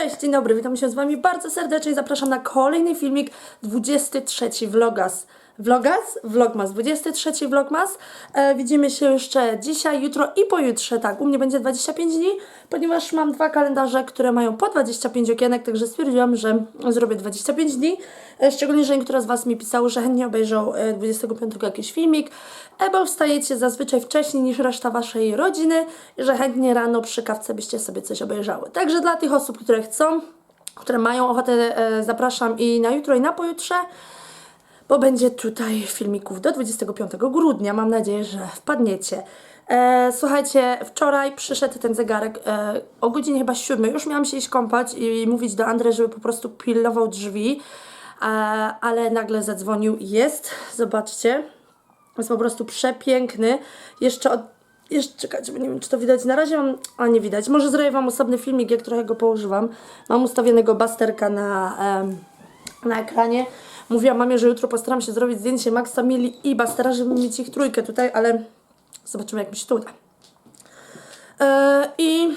Cześć, dzień dobry, witam się z Wami bardzo serdecznie. Zapraszam na kolejny filmik 23 Vlogas. Vlogas? Vlogmas, 23 Vlogmas. E, widzimy się jeszcze dzisiaj, jutro i pojutrze. Tak, u mnie będzie 25 dni, ponieważ mam dwa kalendarze, które mają po 25 okienek, także stwierdziłam, że zrobię 25 dni. E, szczególnie, że niektóre z Was mi pisały, że chętnie obejrzą e, 25 jakiś filmik, e, bo wstajecie zazwyczaj wcześniej niż reszta Waszej rodziny i że chętnie rano przy kawce byście sobie coś obejrzały. Także dla tych osób, które chcą, które mają ochotę, e, zapraszam i na jutro, i na pojutrze bo będzie tutaj filmików do 25 grudnia. Mam nadzieję, że wpadniecie. E, słuchajcie, wczoraj przyszedł ten zegarek e, o godzinie chyba 7. Już miałam się iść kąpać i mówić do Andrzej, żeby po prostu pilnował drzwi, e, ale nagle zadzwonił i jest. Zobaczcie. Jest po prostu przepiękny. Jeszcze od jeszcze czekajcie, bo nie wiem, czy to widać. Na razie mam. A nie widać. Może zrobię Wam osobny filmik, jak trochę go położyłam. Mam ustawionego basterka na, em, na ekranie. Mówiłam mamie, że jutro postaram się zrobić zdjęcie Maxa Mili i Bastera, żeby mieć ich trójkę tutaj, ale zobaczymy, jak mi się to uda. E, I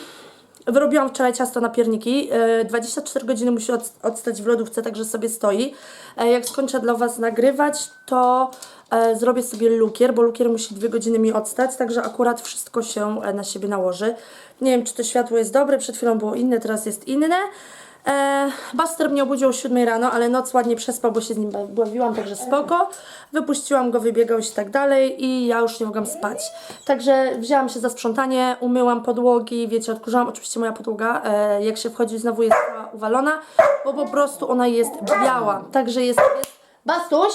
wyrobiłam wczoraj ciasto na pierniki. E, 24 godziny musi od, odstać w lodówce, także sobie stoi. E, jak skończę dla Was nagrywać, to e, zrobię sobie lukier, bo lukier musi 2 godziny mi odstać, także akurat wszystko się e, na siebie nałoży. Nie wiem, czy to światło jest dobre, przed chwilą było inne, teraz jest inne. E, Buster mnie obudził o 7 rano, ale noc ładnie przespał, bo się z nim bawiłam, także spoko. Wypuściłam go, wybiegał się tak dalej i ja już nie mogłam spać. Także wzięłam się za sprzątanie, umyłam podłogi, wiecie, odkurzałam. Oczywiście moja podłoga, e, jak się wchodzi, znowu jest cała uwalona, bo po prostu ona jest biała. Także jest... jest... Bastuś!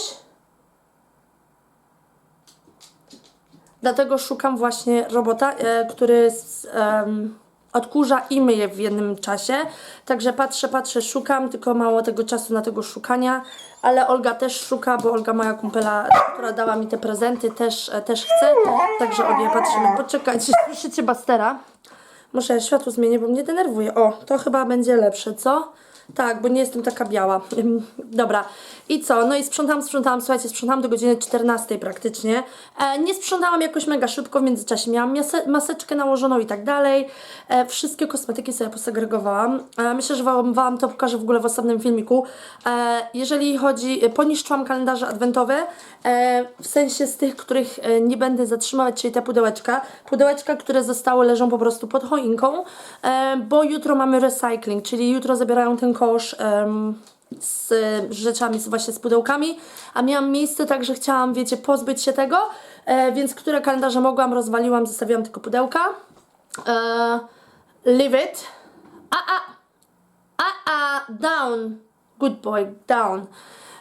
Dlatego szukam właśnie robota, e, który z, em, odkurza i myje w jednym czasie. Także patrzę, patrzę, szukam, tylko mało tego czasu na tego szukania. Ale Olga też szuka, bo Olga, moja kumpela, która dała mi te prezenty, też, e, też chce. Także obie patrzymy. Poczekajcie, słyszycie Bastera? Muszę światło zmienić, bo mnie denerwuje. O, to chyba będzie lepsze, co? Tak, bo nie jestem taka biała. Dobra. I co? No i sprzątałam, sprzątałam, słuchajcie, sprzątałam do godziny 14 praktycznie. E, nie sprzątałam jakoś mega szybko, w międzyczasie miałam maseczkę nałożoną i tak dalej. E, wszystkie kosmetyki sobie posegregowałam. E, myślę, że wam, wam to pokażę w ogóle w osobnym filmiku. E, jeżeli chodzi, e, poniszczyłam kalendarze adwentowe, e, w sensie z tych, których e, nie będę zatrzymywać, czyli te pudełeczka. Pudełeczka, które zostały, leżą po prostu pod choinką, e, bo jutro mamy recycling, czyli jutro zabierają ten kosz z rzeczami, właśnie z pudełkami, a miałam miejsce, także chciałam, wiecie, pozbyć się tego, e, więc które kalendarze mogłam, rozwaliłam, zostawiłam tylko pudełka. E, leave it. A, a, a, a, down. Good boy, down.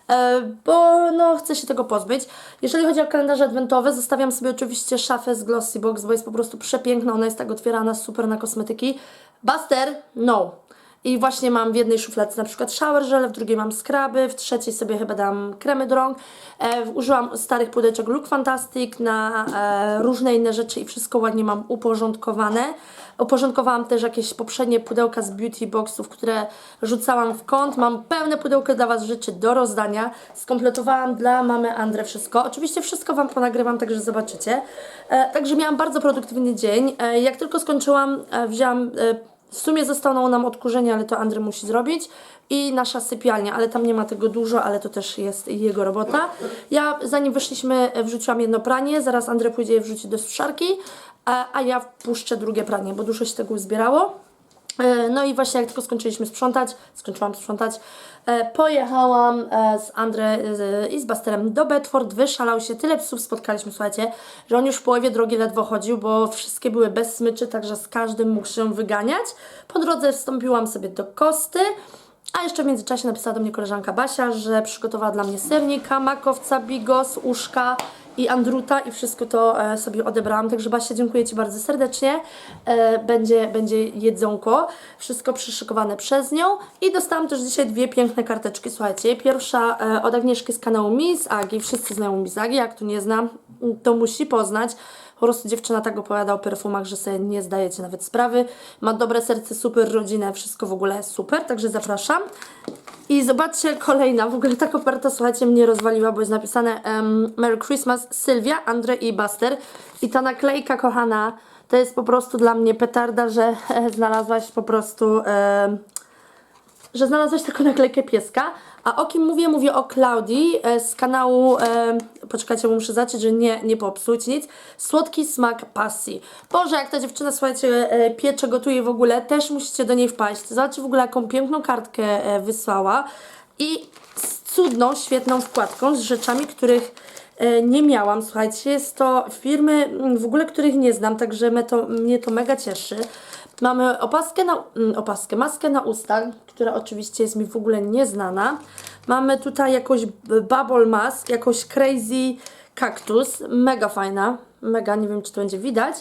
E, bo no, chcę się tego pozbyć. Jeżeli chodzi o kalendarze adwentowe, zostawiam sobie oczywiście szafę z Glossy Box, bo jest po prostu przepiękna, ona jest tak otwierana, super na kosmetyki. Buster, no. I właśnie mam w jednej szufladce na przykład shower gel, w drugiej mam skraby, w trzeciej sobie chyba dam kremy do rąk. E, użyłam starych pudełeczek Look Fantastic na e, różne inne rzeczy i wszystko ładnie mam uporządkowane. Uporządkowałam też jakieś poprzednie pudełka z beauty boxów, które rzucałam w kąt. Mam pełne pudełko dla Was rzeczy do rozdania. Skompletowałam dla mamy Andre wszystko. Oczywiście wszystko Wam ponagrywam, także zobaczycie. E, także miałam bardzo produktywny dzień. E, jak tylko skończyłam, e, wzięłam... E, w sumie zostało nam odkurzenie, ale to Andrzej musi zrobić. I nasza sypialnia, ale tam nie ma tego dużo, ale to też jest jego robota. Ja zanim wyszliśmy, wrzuciłam jedno pranie, zaraz Andrzej pójdzie je wrzucić do suszarki, a, a ja wpuszczę drugie pranie, bo dużo się tego uzbierało. E, No i właśnie jak tylko skończyliśmy sprzątać, skończyłam sprzątać, e, pojechałam e, z Andre i z Basterem do Bedford, wyszalał się, tyle psów spotkaliśmy, słuchajcie, że on już w połowie drogi ledwo chodził, bo wszystkie były bez smyczy, także z każdym mógł się wyganiać. Po drodze wstąpiłam sobie do Kosty, a jeszcze w międzyczasie napisała do mnie koleżanka Basia, że przygotowała dla mnie sernika, makowca, bigos, uszka i andruta i wszystko to e, sobie odebrałam. Także Basia, dziękuję Ci bardzo serdecznie. E, będzie, będzie jedzonko, wszystko przyszykowane przez nią. I dostałam też dzisiaj dwie piękne karteczki. Słuchajcie, pierwsza e, od Agnieszki z kanału Miss Agi. Wszyscy znają Miss Agi, jak tu nie znam, to musi poznać. Po prostu dziewczyna tak opowiada o perfumach, że sobie nie zdajecie nawet sprawy. Ma dobre serce, super rodzinę, wszystko w ogóle super, także zapraszam. I zobaczcie, kolejna, w ogóle ta koperta, słuchajcie, mnie rozwaliła, bo jest napisane em, Merry Christmas, Sylwia, Andrzej i Buster. I ta naklejka, kochana, to jest po prostu dla mnie petarda, że e, znalazłaś po prostu em, że znalazłaś taką naklejkę pieska. A o kim mówię? Mówię o Klaudii e, z kanału, e, poczekajcie, muszę zacząć, że nie, nie popsuć nic. Słodki smak pasji. Boże, jak ta dziewczyna, słuchajcie, e, piecze, gotuje w ogóle, też musicie do niej wpaść. Zobaczcie w ogóle, jaką piękną kartkę e, wysłała. I z cudną, świetną wkładką z rzeczami, których e, nie miałam. Słuchajcie, jest to firmy mm, w ogóle, których nie znam, także mnie to, mnie to mega cieszy. Mamy opaskę na, mm, opaskę, maskę na usta, która oczywiście jest mi w ogóle nieznana. Mamy tutaj jakąś bubble mask, jakąś crazy cactus, mega fajna, mega, nie wiem czy to będzie widać.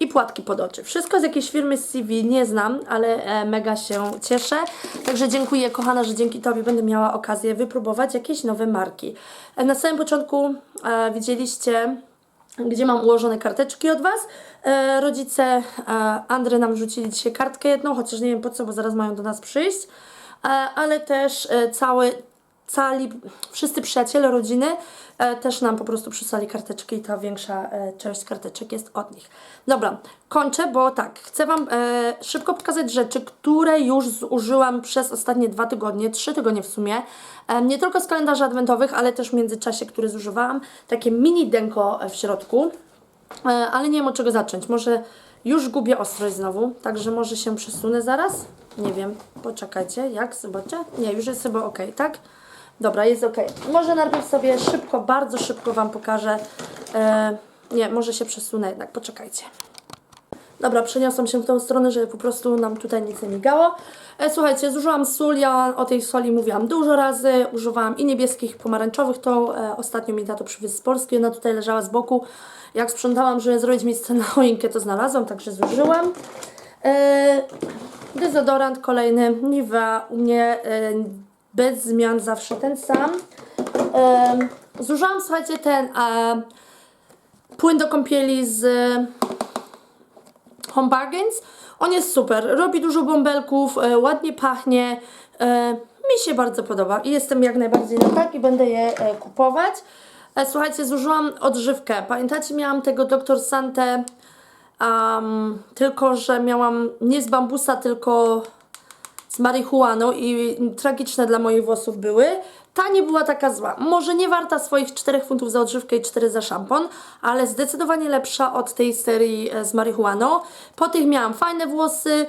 I płatki pod oczy. Wszystko z jakiejś firmy CV nie znam, ale e, mega się cieszę. Także dziękuję kochana, że dzięki Tobie będę miała okazję wypróbować jakieś nowe marki. E, na samym początku e, widzieliście gdzie mam ułożone karteczki od Was. E, rodzice e, Andry nam rzucili dzisiaj kartkę jedną, chociaż nie wiem po co, bo zaraz mają do nas przyjść. E, ale też cały, cali, wszyscy przyjaciele rodziny też nam po prostu przysłali karteczki i ta większa część karteczek jest od nich. Dobra, kończę, bo tak, chcę Wam szybko pokazać rzeczy, które już zużyłam przez ostatnie dwa tygodnie, trzy tygodnie w sumie. Nie tylko z kalendarzy adwentowych, ale też w międzyczasie, które zużywałam. Takie mini denko w środku, ale nie wiem od czego zacząć. Może już gubię ostrość znowu, także może się przesunę zaraz. Nie wiem, poczekajcie, jak zobaczę? Nie, już jest chyba ok, tak? Dobra, jest ok. Może najpierw sobie szybko, bardzo szybko Wam pokażę. E, nie, może się przesunę jednak, poczekajcie. Dobra, przeniosłam się w tą stronę, żeby po prostu nam tutaj nic nie migało. E, słuchajcie, zużyłam sól, ja o tej soli mówiłam dużo razy, używałam i niebieskich, i pomarańczowych, to e, ostatnio mi na to przywieźć z Polski, ona tutaj leżała z boku. Jak sprzątałam, żeby zrobić miejsce na choinkę, to znalazłam, także zużyłam. E, dezodorant kolejny, Nivea, u mnie e, bez zmian zawsze ten sam. E, zużyłam, słuchajcie, ten e, płyn do kąpieli z Home Bargains. On jest super, robi dużo bąbelków, e, ładnie pachnie. E, mi się bardzo podoba i jestem jak najbardziej na tak i będę je e, kupować. E, słuchajcie, zużyłam odżywkę. Pamiętacie, miałam tego Dr. Sante, um, tylko że miałam nie z bambusa, tylko z marihuaną i tragiczne dla moich włosów były. Ta nie była taka zła. Może nie warta swoich 4 funtów za odżywkę i 4 za szampon, ale zdecydowanie lepsza od tej serii e, z marihuaną. Po tych miałam fajne włosy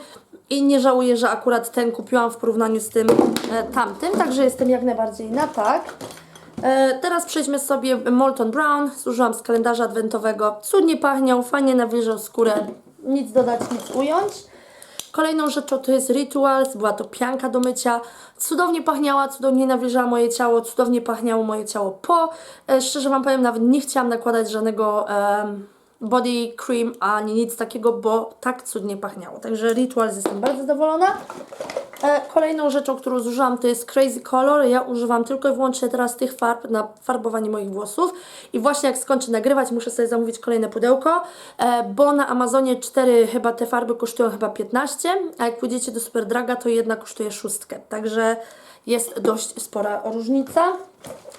i nie żałuję, że akurat ten kupiłam w porównaniu z tym e, tamtym, także jestem jak najbardziej na tak. E, teraz przejdźmy sobie Molton Brown. Zużyłam z kalendarza adwentowego. Cudnie pachniał, fajnie nawilżał skórę. Nic dodać, nic ująć. Kolejną rzeczą to jest Rituals, była to pianka do mycia. Cudownie pachniała, cudownie nawilżała moje ciało, cudownie pachniało moje ciało po. E, szczerze Wam powiem, nawet nie chciałam nakładać żadnego body cream ani nic takiego, bo tak cudnie pachniało. Także Rituals jestem bardzo zadowolona. E, kolejną rzeczą, którą zużyłam to jest Crazy Color. Ja używam tylko i wyłącznie teraz tych farb na farbowanie moich włosów. I właśnie jak skończę nagrywać, muszę sobie zamówić kolejne pudełko, e, bo na Amazonie 4 chyba te farby kosztują chyba 15, a jak pójdziecie do Superdraga, to jedna kosztuje szóstkę. Także jest dość spora różnica.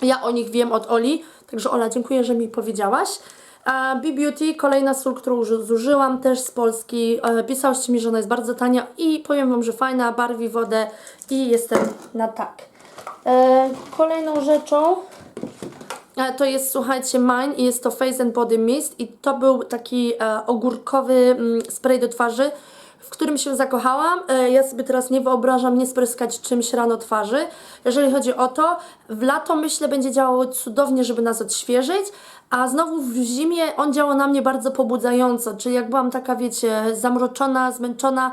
Ja o nich wiem od Oli, także Ola, dziękuję, że mi powiedziałaś. A B-Beauty, kolejna sól, którą zużyłam, też z Polski. E, Pisałyście mi, że ona jest bardzo tania i powiem Wam, że fajna, barwi wodę i jestem na tak. E, kolejną rzeczą e, to jest, słuchajcie, Mine i jest to Face and Body Mist i to był taki ogórkowy mm, spray do twarzy, w którym się zakochałam. E, ja sobie teraz nie wyobrażam nie spryskać czymś rano twarzy. Jeżeli chodzi o to, w lato myślę będzie działało cudownie, żeby nas odświeżyć, a znowu w zimie on działał na mnie bardzo pobudzająco, czyli jak byłam taka, wiecie, zamroczona, zmęczona,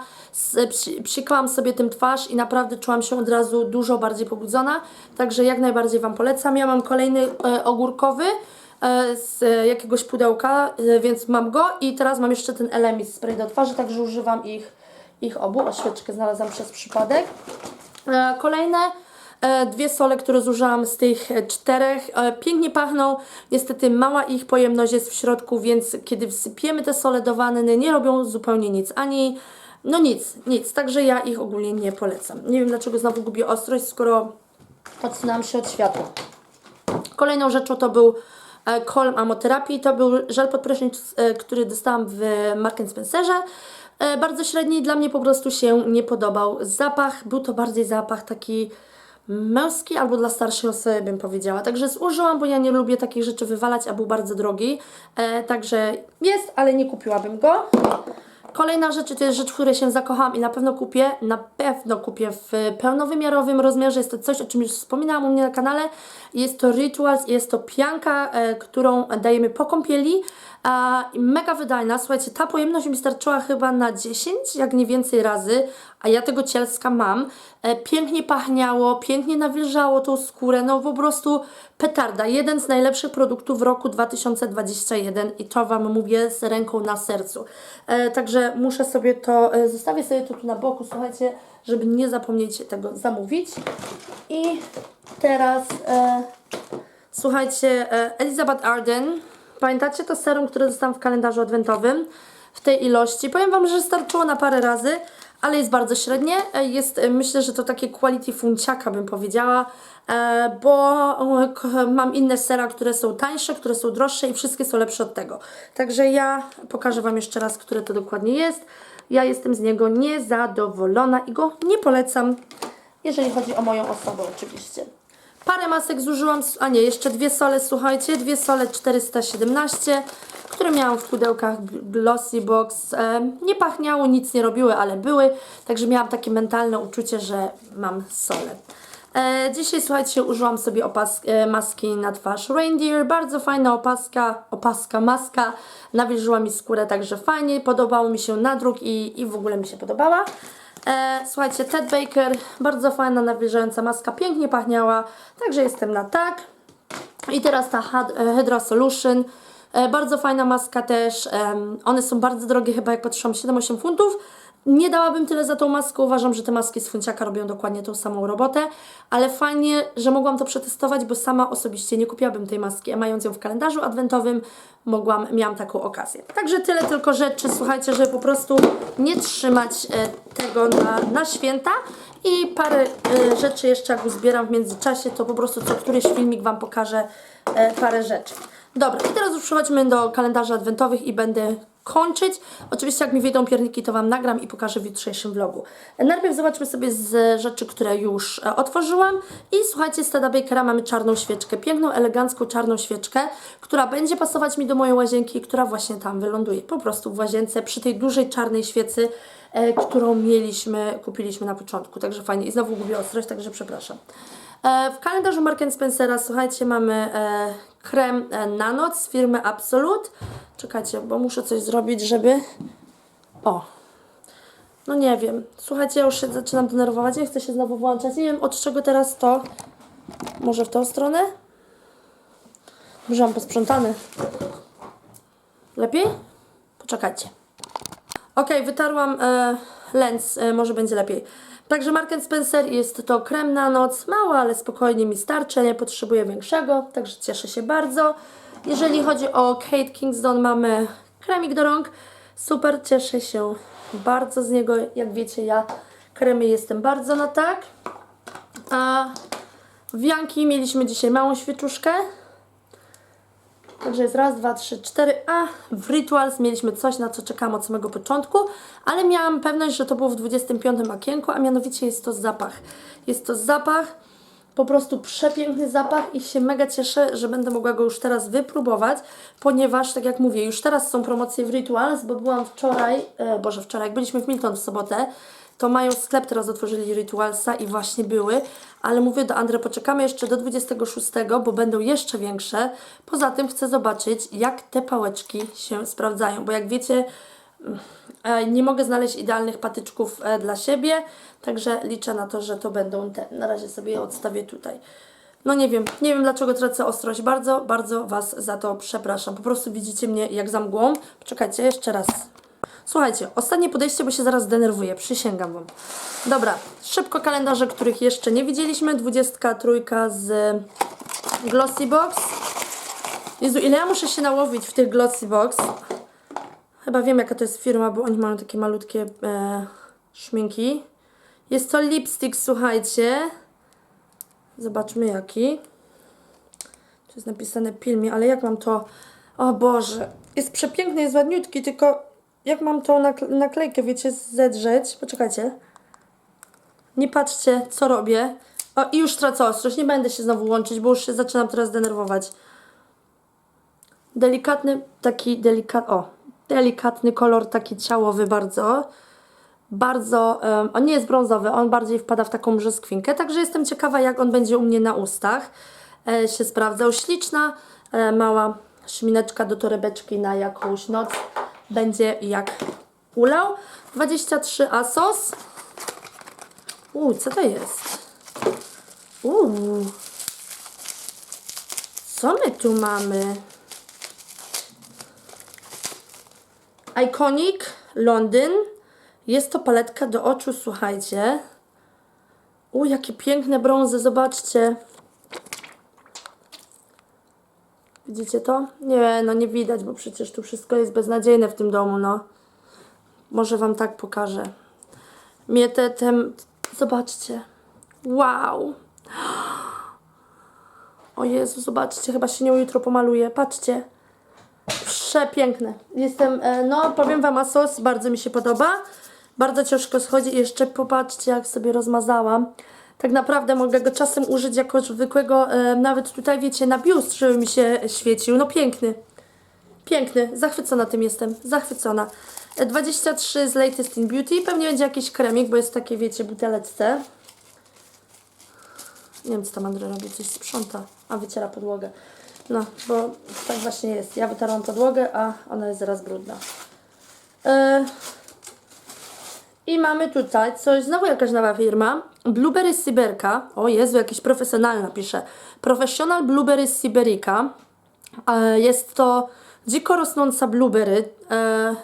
psikałam sobie tym twarz i naprawdę czułam się od razu dużo bardziej pobudzona, także jak najbardziej Wam polecam. Ja mam kolejny e, ogórkowy, z e, jakiegoś pudełka, e, więc mam go i teraz mam jeszcze ten Elemis spray do twarzy, także używam ich, ich obu. O, świeczkę znalazłam przez przypadek. E, Kolejne dwie sole, które zużyłam z tych czterech, pięknie pachną. Niestety mała ich pojemność jest w środku, więc kiedy wsypiemy te sole do wanny, nie robią zupełnie nic. Ani, no nic, nic. Także ja ich ogólnie nie polecam. Nie wiem dlaczego znowu gubię ostrość, skoro odsunęłam się od światła. Kolejną rzeczą to był e, Colm Amoterapii. To był żel pod prysznic, e, który dostałam w Mark Spencerze. E, bardzo średni, dla mnie po prostu się nie podobał. Zapach, był to bardziej zapach taki męski albo dla starszej osoby bym powiedziała. Także zużyłam, bo ja nie lubię takich rzeczy wywalać, a był bardzo drogi. Także jest, ale nie kupiłabym go. Kolejna rzecz to jest rzecz, w której się zakochałam i na pewno kupię. Na pewno kupię w pełnowymiarowym rozmiarze. Jest to coś, o czym już wspominałam u mnie na kanale. Jest to Rituals, jest to pianka, e, którą dajemy po kąpieli. I mega wydajna. Słuchajcie, ta pojemność mi starczyła chyba na 10, jak nie więcej razy, a ja tego cielska mam. E, pięknie pachniało, pięknie nawilżało tą skórę, no po prostu petarda. Jeden z najlepszych produktów roku 2021 i to Wam mówię z ręką na sercu. E, także muszę sobie to, e, zostawię sobie to tu na boku, słuchajcie, żeby nie zapomnieć tego zamówić. I teraz, e, słuchajcie, e, Elizabeth Arden. Pamiętacie to serum, które dostałam w kalendarzu adwentowym? W tej ilości. Powiem Wam, że starczyło na parę razy, ale jest bardzo średnie. E, Jest, e, myślę, że to takie quality funciaka bym powiedziała, e, bo mam inne sera, które są tańsze, które są droższe i wszystkie są lepsze od tego. Także ja pokażę Wam jeszcze raz, które to dokładnie jest. Ja jestem z niego niezadowolona i go nie polecam, jeżeli chodzi o moją osobę oczywiście. Parę masek zużyłam, a nie, jeszcze dwie sole, słuchajcie, dwie sole 417, które miałam w pudełkach Glossy Box. Nie pachniało, nic nie robiły, ale były, także miałam takie mentalne uczucie, że mam sole. E, dzisiaj, słuchajcie, użyłam sobie e, maski na twarz Reindeer, bardzo fajna opaska, opaska, maska, nawilżyła mi skórę, także fajnie, podobało mi się nadruk i, i w ogóle mi się podobała. E, słuchajcie, Ted Baker, bardzo fajna, nawilżająca maska, pięknie pachniała, także jestem na tak. I teraz ta e, Hydra Solution, e, bardzo fajna maska też, em, one są bardzo drogie, chyba jak patrzyłam 7-8 funtów. Nie dałabym tyle za tą maskę, uważam, że te maski z funciaka robią dokładnie tą samą robotę, ale fajnie, że mogłam to przetestować, bo sama osobiście nie kupiłabym tej maski, a mając ją w kalendarzu adwentowym, mogłam, miałam taką okazję. Także tyle tylko rzeczy, słuchajcie, żeby po prostu nie trzymać e, tego na, na święta i parę e, rzeczy jeszcze jak uzbieram w międzyczasie, to po prostu co któryś filmik Wam pokażę e, parę rzeczy. Dobra, i teraz już przechodzimy do kalendarzy adwentowych i będę kończyć. Oczywiście jak mi wyjdą pierniki, to Wam nagram i pokażę w jutrzejszym vlogu. Najpierw zobaczmy sobie z rzeczy, które już e, otworzyłam i słuchajcie, z Tada Bakera mamy czarną świeczkę, piękną, elegancką czarną świeczkę, która będzie pasować mi do mojej łazienki, która właśnie tam wyląduje, po prostu w łazience, przy tej dużej czarnej świecy, e, którą mieliśmy, kupiliśmy na początku, także fajnie. I znowu gubię ostrość, także przepraszam. E, w kalendarzu Mark Spencera, słuchajcie, mamy e, krem e, na noc z firmy Absolute. Czekajcie, bo muszę coś zrobić, żeby... O! No nie wiem. Słuchajcie, ja już się zaczynam denerwować, nie chcę się znowu włączać. Nie wiem, od czego teraz to... Może w tą stronę? Może mam posprzątane. Lepiej? Poczekajcie. Ok, wytarłam e, lens, e, może będzie lepiej. Także Mark Spencer jest to krem na noc, mało, ale spokojnie mi starczy, nie potrzebuję większego, także cieszę się bardzo. Jeżeli chodzi o Kate Kingston, mamy kremik do rąk, super, cieszę się bardzo z niego, jak wiecie ja kremy jestem bardzo na tak. A w Janki mieliśmy dzisiaj małą świeczuszkę, Także jest raz, dwa, trzy, cztery. A w Rituals mieliśmy coś, na co czekałam od samego początku, ale miałam pewność, że to było w 25 okienku, a mianowicie jest to zapach. Jest to zapach, po prostu przepiękny zapach i się mega cieszę, że będę mogła go już teraz wypróbować, ponieważ, tak jak mówię, już teraz są promocje w Rituals, bo byłam wczoraj, e, Boże, wczoraj, jak byliśmy w Milton w sobotę, to mają sklep, teraz otworzyli Ritualsa i właśnie były, ale mówię do Andre, poczekamy jeszcze do 26, bo będą jeszcze większe. Poza tym chcę zobaczyć, jak te pałeczki się sprawdzają, bo jak wiecie, e, nie mogę znaleźć idealnych patyczków e, dla siebie, także liczę na to, że to będą te. Na razie sobie je odstawię tutaj. No nie wiem, nie wiem dlaczego tracę ostrość. Bardzo, bardzo Was za to przepraszam. Po prostu widzicie mnie jak za mgłą. Poczekajcie, jeszcze raz. Słuchajcie, ostatnie podejście, bo się zaraz denerwuję, przysięgam Wam. Dobra, szybko kalendarze, których jeszcze nie widzieliśmy. 23 z Glossy Box. Jezu, ile ja muszę się nałowić w tych Glossy Box. Chyba wiem, jaka to jest firma, bo oni mają takie malutkie e, szminki. Jest to lipstick, słuchajcie. Zobaczmy jaki. Tu jest napisane Pilmi, ale jak mam to... O Boże, jest przepiękny, jest ładniutki, tylko jak mam tą nakle- naklejkę, wiecie, zedrzeć. Poczekajcie. Nie patrzcie, co robię. O, i już tracę ostrość. Nie będę się znowu łączyć, bo już się zaczynam teraz denerwować. Delikatny, taki delikat... O, delikatny kolor, taki ciałowy bardzo. Bardzo, em, on nie jest brązowy, on bardziej wpada w taką brzoskwinkę, także jestem ciekawa jak on będzie u mnie na ustach. E, się sprawdzał. Śliczna, e, mała szmineczka do torebeczki na jakąś noc. Będzie jak ulał. 23 Asos. Uuu, co to jest? Uuu. Co my tu mamy? Iconic Londyn. Jest to paletka do oczu, słuchajcie. U, jakie piękne brązy, zobaczcie. Widzicie to? Nie, no nie widać, bo przecież tu wszystko jest beznadziejne w tym domu, no. Może wam tak pokażę. Mnie te, tem... Zobaczcie. Wow. O Jezu, zobaczcie, chyba się nią jutro pomaluję. Patrzcie. Przepiękne. Jestem, e, no powiem Wam, a sos bardzo mi się podoba. Bardzo ciężko schodzi jeszcze popatrzcie, jak sobie rozmazałam. Tak naprawdę mogę go czasem użyć jako zwykłego, e, nawet tutaj wiecie, na biust, żeby mi się świecił. No piękny. Piękny. Zachwycona tym jestem. Zachwycona. E, 23 z Latest in Beauty. Pewnie będzie jakiś kremik, bo jest takie, wiecie, buteleczce. Nie wiem, co tam Andrzej robi, coś sprząta, a wyciera podłogę. No, bo tak właśnie jest. Ja wytarłam podłogę, a ona jest zaraz brudna. E, I mamy tutaj coś, znowu jakaś nowa firma. Blueberry Syberka. O Jezu, jakiś profesjonalna pisze. Professional Blueberry Syberica. E, Jest to dziko rosnąca blueberry. E,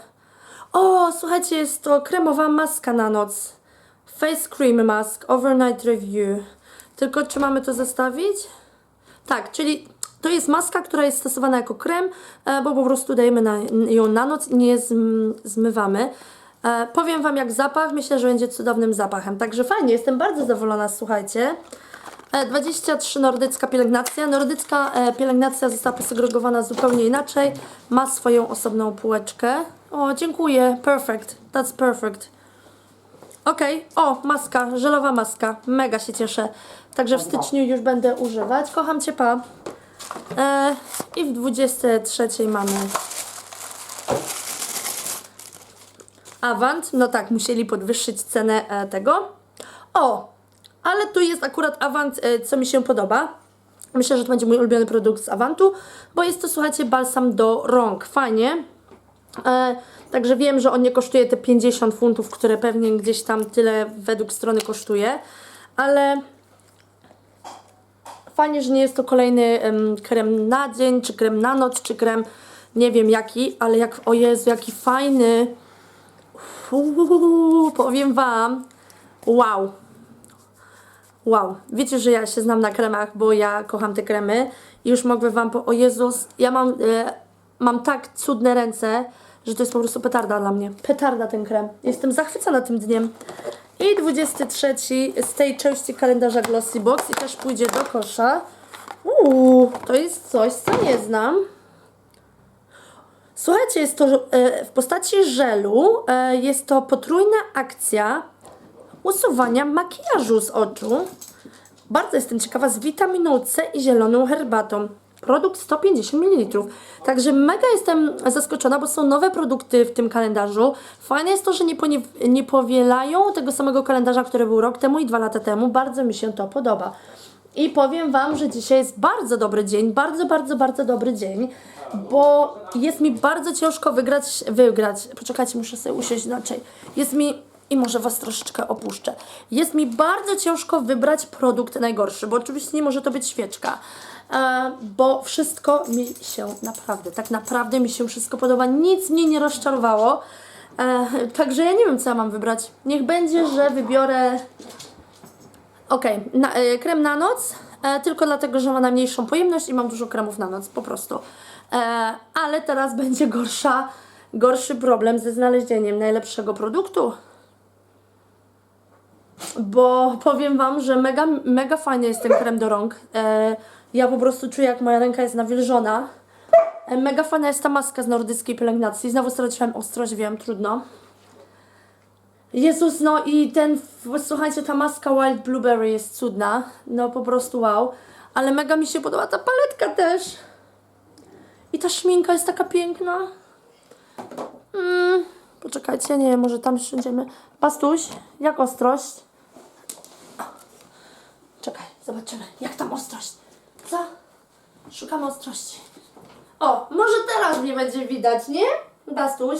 O, słuchajcie, jest to kremowa maska na noc. Face Cream Mask Overnight Review. Tylko czy mamy to zestawić? Tak, czyli to jest maska, która jest stosowana jako krem, e, bo po prostu dajemy na, ją na noc i nie zm, zmywamy. E, powiem Wam jak zapach, myślę, że będzie cudownym zapachem. Także fajnie, jestem bardzo zadowolona, słuchajcie. E, 23 nordycka pielęgnacja. Nordycka e, pielęgnacja została posegregowana zupełnie inaczej. Ma swoją osobną półeczkę. O, dziękuję. Perfect. That's perfect. Okej, o, maska, żelowa maska. Mega się cieszę. Także w styczniu już będę używać. Kocham Cię, pa. E, I w 23 mamy Avant. No tak, musieli podwyższyć cenę e, tego. O, ale tu jest akurat Avant, e, co mi się podoba. Myślę, że to będzie mój ulubiony produkt z Avantu, bo jest to, słuchajcie, balsam do rąk. Fajnie. E, także wiem, że on nie kosztuje te 50 funtów, które pewnie gdzieś tam tyle według strony kosztuje, ale fajnie, że nie jest to kolejny em, krem na dzień, czy krem na noc, czy krem nie wiem jaki, ale jak, o Jezu, jaki fajny. Uuu, powiem Wam, wow. Wow, wiecie, że ja się znam na kremach, bo ja kocham te kremy i już mogę Wam po... O Jezus, ja mam, e, mam tak cudne ręce, że to jest po prostu petarda dla mnie. Petarda ten krem. Jestem zachwycona tym dniem. I 23 z tej części kalendarza Glossy Box i też pójdzie do kosza. Uuu, to jest coś, co nie znam. Słuchajcie, jest to e, w postaci żelu. E, jest to potrójna akcja usuwania makijażu z oczu. Bardzo jestem ciekawa z witaminą C i zieloną herbatą. Produkt 150 ml. Także mega jestem zaskoczona, bo są nowe produkty w tym kalendarzu. Fajne jest to, że nie, nie powielają tego samego kalendarza, który był rok temu i dwa lata temu. Bardzo mi się to podoba. I powiem Wam, że dzisiaj jest bardzo dobry dzień, bardzo, bardzo, bardzo dobry dzień, bo jest mi bardzo ciężko wygrać, wygrać. Poczekajcie, muszę sobie usiąść inaczej. Jest mi, i może Was troszeczkę opuszczę, jest mi bardzo ciężko wybrać produkt najgorszy, bo oczywiście nie może to być świeczka, e, bo wszystko mi się naprawdę, tak naprawdę mi się wszystko podoba, nic mnie nie rozczarowało. E, także ja nie wiem, co ja mam wybrać. Niech będzie, że wybiorę Okej, na, e, krem na noc, e, tylko dlatego, że ma najmniejszą pojemność i mam dużo kremów na noc, po prostu. E, ale teraz będzie gorsza, gorszy problem ze znalezieniem najlepszego produktu. Bo powiem Wam, że mega, mega fajny jest ten krem do rąk. E, ja po prostu czuję, jak moja ręka jest nawilżona. E, Mega fajna jest ta maska z nordyckiej pielęgnacji. Znowu straciłam ostrość, wiem, trudno. Jezus, no i ten, słuchajcie, ta maska Wild Blueberry jest cudna. No po prostu wow. Ale mega mi się podoba ta paletka też. I ta szminka jest taka piękna. Mm, poczekajcie, nie może tam siądziemy. Pastuś, jak ostrość? Czekaj, zobaczymy, jak tam ostrość. Co? Szukamy ostrości. O, może teraz mnie będzie widać, nie? Bastuś.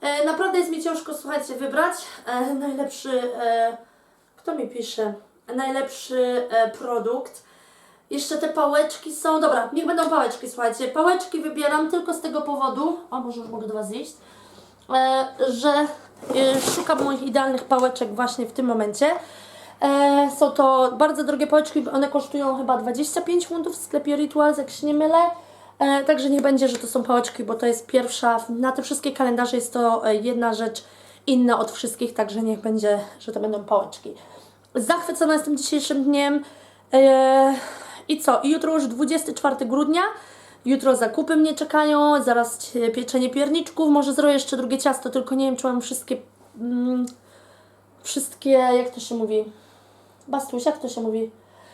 E, naprawdę jest mi ciężko, słuchajcie, wybrać e, najlepszy, e, kto mi pisze, najlepszy produkt. Jeszcze te pałeczki są, dobra, niech będą pałeczki, słuchajcie. Pałeczki wybieram tylko z tego powodu, o może już mogę do Was e, że szukam moich idealnych pałeczek właśnie w tym momencie. E, są to bardzo drogie pałeczki, one kosztują chyba 25 funtów w sklepie Rituals, jak się nie mylę. E, także nie będzie, że to są pałeczki, bo to jest pierwsza, na te wszystkie kalendarze jest to e, jedna rzecz inna od wszystkich, także niech będzie, że to będą pałeczki. Zachwycona jestem dzisiejszym dniem. E, I co? I jutro już 24 grudnia. Jutro zakupy mnie czekają, zaraz pieczenie pierniczków, może zrobię jeszcze drugie ciasto, tylko nie wiem, czy mam wszystkie, mm, wszystkie, jak to się mówi, Bastuś, jak to się mówi?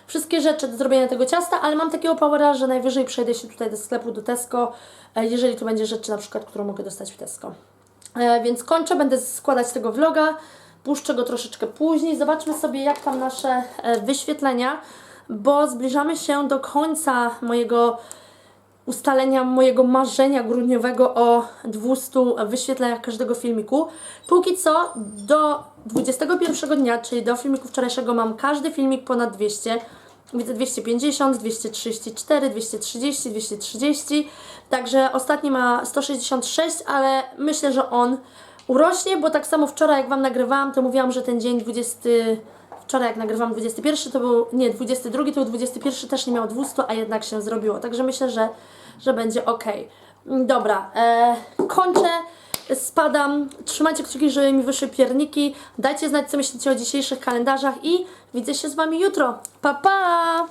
Wszystkie rzeczy do zrobienia tego ciasta, ale mam takiego powera, że najwyżej przejdę się tutaj do sklepu, do Tesco, e, jeżeli to będzie rzeczy na przykład, którą mogę dostać w Tesco. E, więc kończę, będę składać tego vloga, puszczę go troszeczkę później, zobaczmy sobie jak tam nasze e, wyświetlenia, bo zbliżamy się do końca mojego ustalenia mojego marzenia grudniowego o 200 wyświetleniach każdego filmiku. Póki co do 21 dnia, czyli do filmiku wczorajszego mam każdy filmik ponad 200. Widzę 250, 234, 230, 230. Także ostatni ma 166, ale myślę, że on urośnie, bo tak samo wczoraj jak Wam nagrywałam, to mówiłam, że ten dzień 20 wczoraj jak nagrywam 21, to był, nie, 22, to był 21, też nie miał 200, a jednak się zrobiło. Także myślę, że, że będzie ok. Dobra, e, kończę, spadam. Trzymajcie kciuki, żeby mi wyszły pierniki. Dajcie znać, co myślicie o dzisiejszych kalendarzach i widzę się z Wami jutro. Pa, pa!